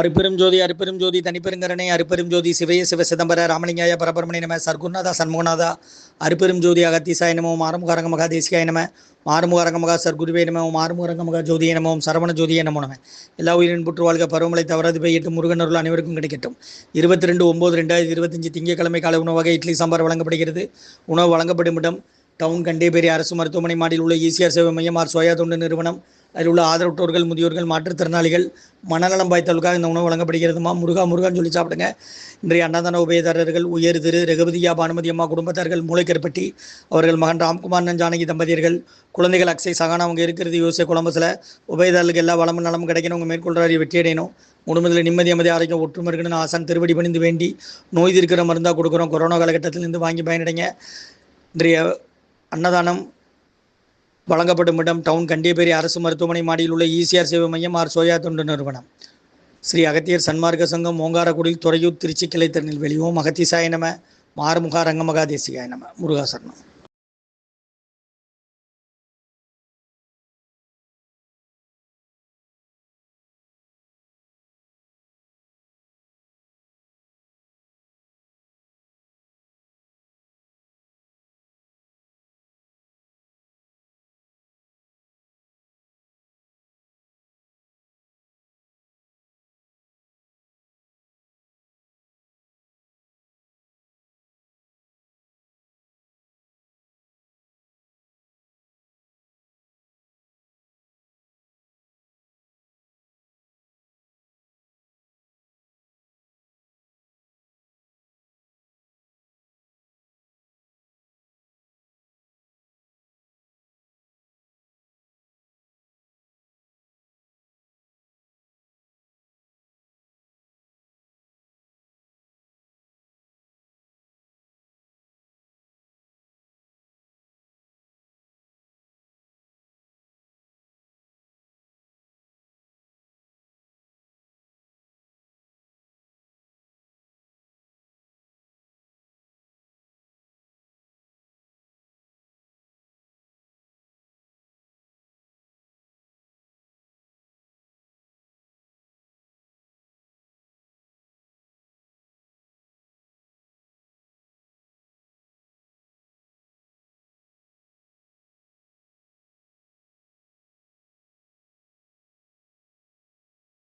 அருப்பெரும் ஜோதி அருப்பெரும் ஜோதி தனிப்பெருங்கரணை அருப்பெரும் ஜோதி சிவைய சிவ சிதம்பர ராமலிங்காய பரபரமணி நம சர்க்குநாதா சண்முகநாதா அருப்பெரும் ஜோதி அகத்தீசாய நமோ மாரமுகாரங்க மகா தேசிகாய நம மாரமுகாரங்க மகா சர்க்குருவே நம மாரமுகாரங்க மகா ஜோதிய நமோம் சரவண ஜோதிய நமோ நம. எல்லா உயிரின் புற்று வாழ்க பருவமழை தவறாது பெய்யட்டும் முருகன் அருள் அனைவருக்கும் கிடைக்கட்டும். இருபத்தி ரெண்டு ஒம்பது ரெண்டாயிரத்தி இருபத்தஞ்சு திங்கக்கிழமை காலை உணவாக இட்லி சாம்பார் வழங்கப்படுகிறது. உணவு வழங்கப்படும் இடம் டவுன் கண்டேபேரி அரசு மருத்துவமனை மாடியில் உள்ள ஈசிஆர் சேவை மையம் ஆர் சோயா தொண்டு நிறுவனம். அதில் உள்ள ஆதரவற்றோர்கள் முதியோர்கள் மாற்றுத்திறனாளிகள் மனநலம் பாய்த்தவர்களுக்காக இந்த உணவு வழங்கப்படுகிறதுமா? முருகா முருகான்னு சொல்லி சாப்பிடுங்க. இன்றைய அன்னதான உபயதாரர்கள் உயர் திரு ரகுபதியா பானுமதி அம்மா குடும்பத்தார்கள் மூளைக்கருப்பட்டி அவர்கள் மகன் ராம்குமார் ஜானகி தம்பதியர்கள் குழந்தைகள் அக்ஸை சகானா அவங்க இருக்கிறது யோசிய குழம்புல. உபயதாரர்களுக்கு எல்லா வளமும் நலமும் கிடைக்கணும். உங்கள் மேற்கொள்றாரு வெற்றி அடையணும். குடும்பத்தில் நிம்மதி அமைதி ஆரோக்கியம் ஒற்றுமை இருக்கணும்னு ஆசான் திருவடி பணிந்து வேண்டி நோய் இருக்கிற மருந்தாக கொடுக்குறோம். கொரோனா காலகட்டத்திலிருந்து வாங்கி பயனடைங்க. இன்றைய அன்னதானம் வழங்கப்படும் இடம் டவுன் கண்டியபேரி அரசு மருத்துவமனை மாடியில் உள்ள இசிஆர் சேவை மையம் ஆர் சோயா தொண்டு நிறுவனம். ஸ்ரீ அகத்தியர் சன்மார்க்க சங்கம் ஓங்காரக்குடியில் துறையூர் திருச்சி கிளை திருநெல்வேலி ஓம் அகத்திசாய நம மாறுமுகா ரங்கமகா தேசிகாய நம. முருகாசரணம்.